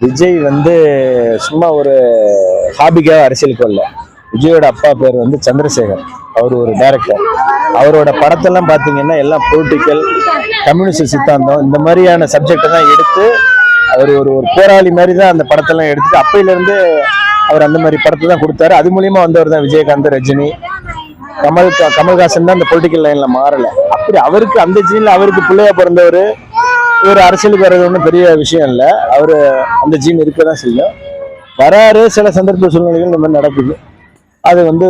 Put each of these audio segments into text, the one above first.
விஜய் வந்து சும்மா ஒரு ஹாபிக்காக அரசியலுக்கு வரல விஜயோட அப்பா பேர் வந்து சந்திரசேகர். அவர் ஒரு டைரக்டர் அவரோட படத்தெல்லாம் பார்த்தீங்கன்னா எல்லாம் பொலிட்டிக்கல் கம்யூனிஸ்ட் சித்தாந்தம் இந்த மாதிரியான சப்ஜெக்டை தான் எடுத்து அவர் ஒரு ஒரு போராளி மாதிரி தான் அந்த படத்தெல்லாம் எடுத்துட்டு அப்பையிலேருந்து அவர் அந்த மாதிரி படத்தை தான் கொடுத்தாரு. அது மூலியமா வந்தவர் தான் விஜயகாந்த் ரஜினி. கமல் கமல்ஹாசன் தான் அந்த பொலிட்டிக்கல் லைன்ல மாறல. அப்படி அவருக்கு அந்த ஜீனில் அவருக்கு பிள்ளையா பிறந்தவர் இவர் அரசியலுக்கு வர்றது ஒன்றும் பெரிய விஷயம் இல்லை. அவரு அந்த ஜீன் இருக்க தான் செய்யும். வராரு சில சந்தர்ப்ப சூழ்நிலைகள் இந்த மாதிரி நடக்குது. அது வந்து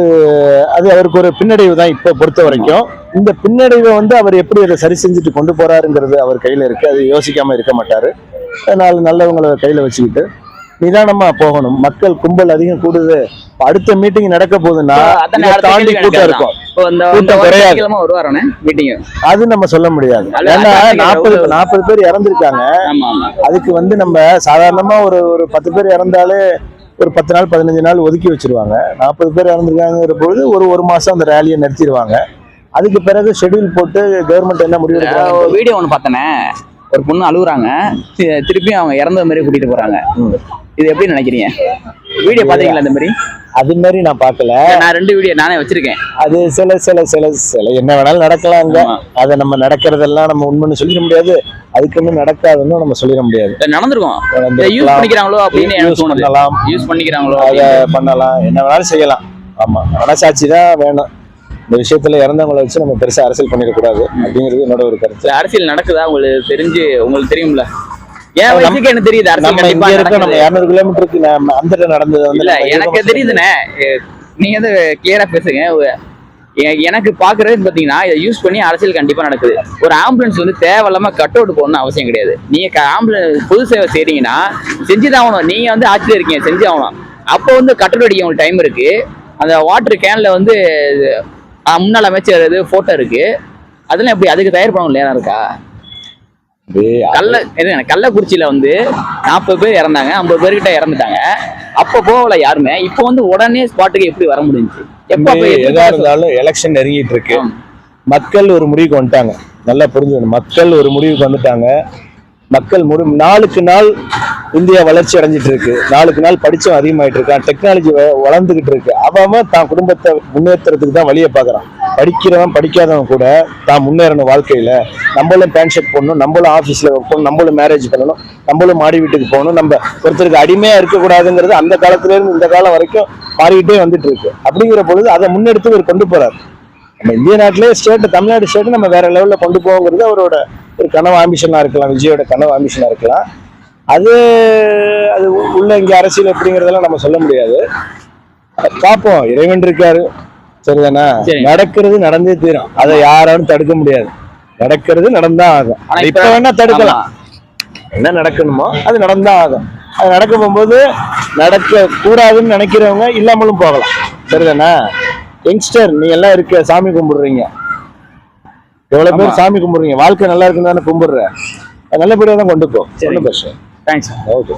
அது அவருக்கு ஒரு பின்னடைவு தான் இப்போ பொறுத்த வரைக்கும். இந்த பின்னடைவை வந்து அவர் எப்படி அதை சரி செஞ்சுட்டு கொண்டு போறாருங்கிறது அவர் கையில இருக்கு. அது யோசிக்காம இருக்க மாட்டாரு. நாலு நல்லவங்களை கையில வச்சுக்கிட்டு நிதானமா போகணும். மக்கள் கும்பல் அதிகம் கூடுது. அடுத்த மீட்டிங் நடக்க போகுதுன்னா தாண்டி கூட்டம் இருக்கும். கூட்டம் குறையாது. அது நம்ம சொல்ல முடியாது. ஏன்னா நாற்பது நாற்பது பேர் இறந்துருக்காங்க. அதுக்கு வந்து நம்ம சாதாரணமா ஒரு ஒரு பத்து பேர் இறந்தாலே ஒரு பத்து நாள் பதினஞ்சு நாள் ஒதுக்கி வச்சிருவாங்க. நாற்பது பேர் இறந்துருக்காங்கிற பொழுது ஒரு ஒரு மாசம் அந்த ரேலியை நிறுத்திடுவாங்க அதுக்கு பிறகு ஷெட்யூல் போட்டு கவர்மெண்ட் என்ன முடிவு வீடியோ ஒன்று பார்த்தனே. ஒரு பொண்ணு அழுகுறாங்க. திருப்பியும் அவங்க இறந்த மாதிரி கூட்டிட்டு போறாங்க. இது எப்படி நினைக்கிறீங்க? வீடியோ பாத்தீங்களா இந்த மாதிரி? அது மாதிரி நான் பார்க்கல. நான் ரெண்டு வீடியோ நானே வச்சிருக்கேன். அது சில சில சில சில என்ன வேணாலும் நடக்கலாங்க ஆமா. அதை நம்ம நடக்கிறதெல்லாம் நம்ம உண்மைன்னு சொல்லிட முடியாது. அதுக்குன்னு நடக்காதுன்னு நம்ம சொல்லிட முடியாது. நடந்திருக்கும். யூஸ் பண்ணிக்கிறாங்களோ அப்படின்னு தோணுது பண்ணலாம். யூஸ் பண்ணிக்கிறாங்களோ அதை பண்ணலாம். என்ன வேணாலும் செய்யலாம். ஆமா. மனசாட்சி தான் வேணும். இந்த விஷயத்துல இறந்தவங்களை வச்சு நம்ம பெருசா அரசியல் பண்ணிடக்கூடாது அப்படிங்கிறது என்னோட ஒரு கருத்து. அரசியல் நடக்குதா? உங்களுக்கு தெரிஞ்சு உங்களுக்கு தெரியும்ல. நம்ம- வயசுக்கு எனக்கு தெரியுது? அரசியல் நம்ம இங்க இருக்க நம்ம. இருநூறு கிலோமீட்டருக்கு அந்த நடந்தது வந்து எனக்கு தெரியுதுண்ணே. நீங்க வந்து கிளியரா பேசுங்க. எனக்கு பாக்குறது பாத்தீங்கன்னா இதை யூஸ் பண்ணி அரசியல் கண்டிப்பா நடக்குது. ஒரு ஆம்புலன்ஸ் வந்து தேவையில்லாம கட் அவுட் போடணும் அவசியம் கிடையாது. நீங்க ஆம்புலன்ஸ் பொது சேவை செய்றீங்கன்னா செஞ்சுதான் ஆகணும். நீங்க வந்து ஆட்சியில் இருக்கீங்க செஞ்சு ஆகணும். அப்போ வந்து கட் அவுட் அடிக்க உங்களுக்கு டைம் இருக்கு. அந்த வாட்டர் கேன்ல வந்து அஹ், முன்னாள் அமைச்சர் இது போட்டோ இருக்கு. அதெல்லாம் எப்படி அதுக்கு தயார் பண்ண நேரம் இருக்கா? கள்ள கள்ளக்குறிச்சியில வந்து நாற்பது பேர் இறந்தாங்க ஐம்பது பேர்கிட்ட இறந்துட்டாங்க. அப்ப போகல யாருமே. இப்போ வந்து உடனே ஸ்பாட்டுக்கு எப்படி வர முடிஞ்சுச்சு எப்ப எதா இருந்தாலும் எலெக்ஷன் நெருங்கிட்டு இருக்கு. மக்கள் ஒரு முடிவுக்கு வந்துட்டாங்க. நல்லா புரிஞ்சுக்கணும். மக்கள் ஒரு முடிவுக்கு வந்துட்டாங்க. மக்கள் முழு நாளுக்கு நாள் இந்தியா வளர்ச்சி அடைஞ்சிட்டு இருக்கு. நாளுக்கு நாள் படிச்சும் அதிகமாயிட்டு இருக்கான் டெக்னாலஜி வளர்ந்துகிட்டு இருக்கு. அவன் அவன் தான் குடும்பத்தை முன்னேற்றுறதுக்கு தான் வழியை பார்க்குறான். படிக்கிறவன் படிக்காதவன் கூட தான் முன்னேறணும் வாழ்க்கையில. நம்மளும் பேண்ட் ஷர்ட் போடணும் நம்மளும் ஆஃபீஸில் ஒர்க் பண்ணணும் நம்மளும் மேரேஜ் பண்ணணும் நம்மளும் மாடி வீட்டுக்கு போகணும். நம்ம ஒருத்தருக்கு அடிமையாக இருக்கக்கூடாதுங்கிறது அந்த காலத்துலேருந்து இந்த காலம் வரைக்கும் மாறிக்கிட்டே வந்துட்டு இருக்கு. அப்படிங்கிற பொழுது அதை முன்னெடுத்து இவர் கொண்டு போறாரு. நம்ம இந்திய நாட்டிலே ஸ்டேட் தமிழ்நாடு ஸ்டேட் நம்ம வேற லெவல்ல கொண்டு போவோங்கிறது அவரோட ஒரு கனவு ஆம்பிஷனா இருக்கலாம் விஜயோட கனவு ஆம்பிஷனா இருக்கலாம். அது அது உள்ள இங்க அரசியல் எப்படிங்கிறதெல்லாம் நம்ம சொல்ல முடியாது. பார்ப்போம். இறைவன் இருக்காரு. சரிதானே? சரி. நடக்கிறது நடந்தே தீரும். அதை யாராலும் தடுக்க முடியாது. நடக்கிறது நடந்தா ஆகும். இப்ப வேணா தடுக்கலாம். என்ன நடக்கணுமோ அது நடந்தா ஆகும். அது நடக்க போகும்போது நடக்க கூடாதுன்னு நினைக்கிறவங்க இல்லாமலும் போகலாம். சரிதானே? யங்ஸ்டர் நீ எல்லாம் இருக்க சாமி கும்பிடுறீங்க. எவ்வளவு. பேர் சாமி கும்பிடுறீங்க? வாழ்க்கை நல்லா இருக்குன்னு தானே கும்பிடுற? அது நல்லபடியா தான் கொண்டு போ. Thanks okay